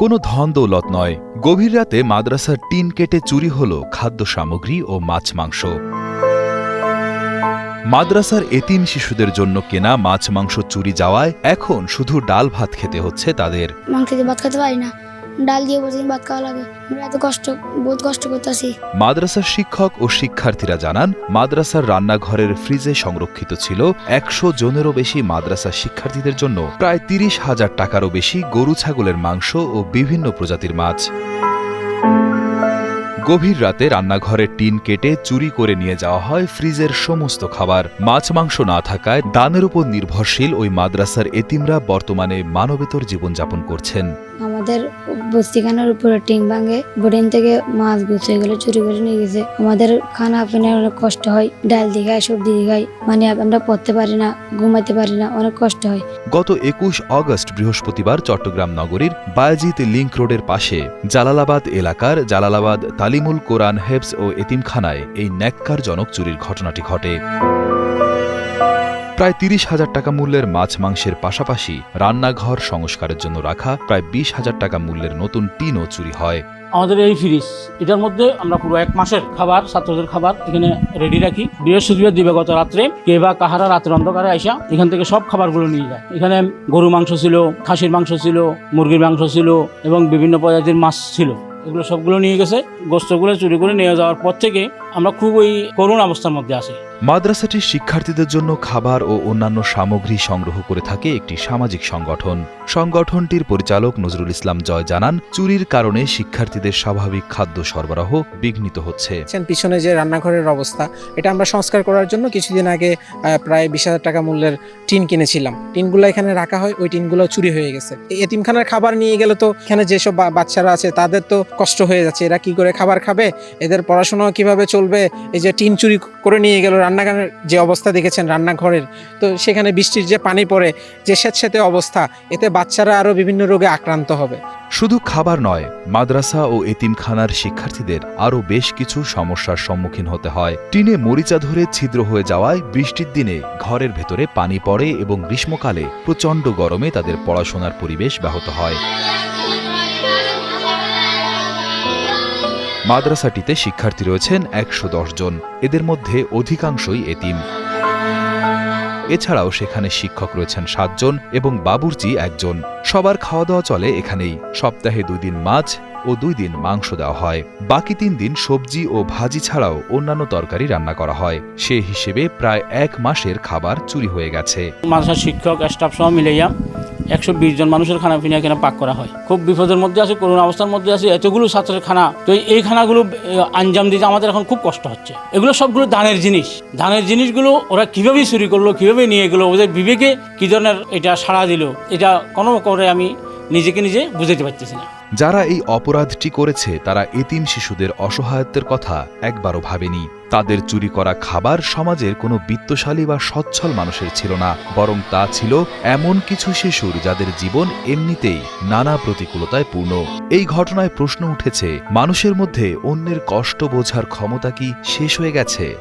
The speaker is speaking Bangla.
কোনো ধন দৌলত নয়। গভীর রাতে মাদ্রাসার টিন কেটে চুরি হল খাদ্য সামগ্রী ও মাছ মাংস। মাদ্রাসার এতিম শিশুদের জন্য কেনা মাছ মাংস চুরি যাওয়ায় এখন শুধু ডাল ভাত খেতে হচ্ছে তাদের। মাংস ভাত খেতে পারি না। ডাল দিয়ে প্রতিদিন ভাত খাওয়া লাগে। আমরা এত কষ্ট, বহুত কষ্ট করতেছি। মাদ্রাসার শিক্ষক ও শিক্ষার্থীরা জানান, মাদ্রাসার রান্নাঘরের ফ্রিজে সংরক্ষিত ছিল একশো জনেরও বেশি মাদ্রাসা শিক্ষার্থীদের জন্য। প্রায় তিরিশ হাজার টাকারও বেশি গরু, ছাগলের মাংস ও বিভিন্ন প্রজাতির মাছ। গভীর রাতে রান্নাঘরের টিন কেটে চুরি করে নিয়ে যাওয়া হয় ফ্রিজের সমস্ত খাবার। মাছ মাংস না থাকায় দানের উপর নির্ভরশীল ওই মাদ্রাসার এতিমরা বর্তমানে মানবেতর জীবনযাপন করছেন। আমাদের বস্তিখানার উপরে টিং ভাঙে বোর্ডিং থেকে মাছ গুছিয়ে গেলে চুরি করে নিয়ে গেছে। আমাদের খানা পিনার অনেক কষ্ট হয় ডাল দিঘায় সবজি খাই। মানে আমরা পড়তে পারি না ঘুমাইতে পারি না অনেক কষ্ট হয়। গত একুশ অগস্ট বৃহস্পতিবার চট্টগ্রাম নগরীর বায়াজিত লিংক রোডের পাশে জালালাবাদ এলাকার জালালাবাদ তালিমুল কোরআন হেবস ও এতিমখানায় এই ন্যাক্কারজনক চুরির ঘটনাটি ঘটে। প্রায় তিরিশ হাজার টাকা মূল্যের মাছ মাংসের পাশাপাশি রান্নাঘর সংস্কারের জন্য রাখা প্রায় বিশ হাজার টাকা মূল্যের নতুন টিনও চুরি হয়। আমাদের এই ফ্রিজ, এটার মধ্যে আমরা পুরো এক মাসের খাবার, ছাত্রদের খাবার এখানে রেডি রাখি। বৃহস্পতিবার দিবাগত রাত্রে কে বা কাহারা রাতের অন্ধকারে আইসা এখান থেকে সব খাবারগুলো নিয়ে যায়। এখানে গরু মাংস ছিল, খাসির মাংস ছিল, মুরগির মাংস ছিল এবং বিভিন্ন প্রজাতির মাছ ছিল। এগুলো সবগুলো নিয়ে গেছে গোস্তগুলো চুরি করে নিয়ে যাওয়ার পর থেকে আমরা খুব ওই করুণ অবস্থার মধ্যে আছি। মাদ্রাসাটি শিক্ষার্থীদের জন্য খাবার ও অন্যান্য সামগ্রী সংগ্রহ করে থাকে একটি সামাজিক সংগঠন। সংগঠনটির পরিচালক নজরুল ইসলাম জয় জানান চুরির কারণে শিক্ষার্থীদের স্বাভাবিক খাদ্য সরবরাহ বিঘ্নিত হচ্ছে। পিছনে যে রান্নাঘরের অবস্থা এটা আমরা সংস্কার করার জন্য কিছুদিন আগে প্রায় বিশ হাজার টাকা মূল্যের টিন কিনেছিলাম। টিনগুলো এখানে রাখা হয় ওই টিনগুলো চুরি হয়ে গেছে। এই এতিমখানার খাবার নিয়ে গেলে তো এখানে যেসব বাচ্চারা আছে তাদের তো কষ্ট হয়ে যাচ্ছে। এরা কি করে খাবার খাবে? এদের পড়াশোনা কীভাবে চলবে এই যে টিন চুরি করে নিয়ে গেল রান্নাঘরের যে অবস্থা দেখেছেন রান্নাঘরের, তো সেখানে বৃষ্টির যে পানি পড়ে, যে স্যাঁতস্যাঁতে অবস্থা, এতে বাচ্চারা আরও বিভিন্ন রোগে আক্রান্ত হবে। শুধু খাবার নয়, মাদ্রাসা ও এতিমখানার শিক্ষার্থীদের আরও বেশ কিছু সমস্যার সম্মুখীন হতে হয়। টিনে মরিচা ধরে ছিদ্র হয়ে যাওয়ায় বৃষ্টির দিনে ঘরের ভেতরে পানি পড়ে এবং গ্রীষ্মকালে প্রচণ্ড গরমে তাদের পড়াশোনার পরিবেশ ব্যাহত হয়। মাদ্রাসাটিতে শিক্ষার্থী রয়েছেন একশো জন। এদের মধ্যে অধিকাংশই এতিম। এছাড়াও সেখানে শিক্ষক রয়েছেন সাতজন এবং বাবুর্চি একজন। সবার খাওয়া দাওয়া চলে এখানেই। সপ্তাহে দুই দিন মাছ ও দুই দিন মাংস দেওয়া হয়। বাকি তিন দিন সবজি ও ভাজি ছাড়াও অন্যান্য তরকারি রান্না করা হয়। সে হিসেবে প্রায় এক মাসের খাবার চুরি হয়ে গেছে। মাদ্রাসার শিক্ষক স্টাফ সহ মিলাইয়া একশো বিশ জন মানুষের খানা পিনা এখানে পাক করা হয়। খুব বিপদের মধ্যে আছে করোনা অবস্থার মধ্যে আছে, এতগুলো ছাত্রের খানা। তো এই খানাগুলো আঞ্জাম দিতে আমাদের এখন খুব কষ্ট হচ্ছে। এগুলো সবগুলো দানের জিনিস। দানের জিনিসগুলো ওরা কীভাবে চুরি করল, কীভাবে নিয়ে গেলো, ওদের বিবেকে কি ধরনের এটা সাড়া দিল, এটা কোনো করে আমি নিজেকে নিজে বুঝাইতে পারতেছি না। যারা এই অপরাধটি করেছে, তারা এতিম শিশুদের অসহায়ত্বের কথা একবারও ভাবেনি। তাদের চুরি করা খাবার সমাজের কোনো বিত্তশালী বা সচ্ছল মানুষের ছিল না, বরং তা ছিল এমন কিছু শিশুর যাদের জীবন এমনিতেই নানা প্রতিকূলতায় পূর্ণ। এই ঘটনায় প্রশ্ন উঠেছে, মানুষের মধ্যে অন্যের কষ্ট বোঝার ক্ষমতা কি শেষ হয়ে গেছে?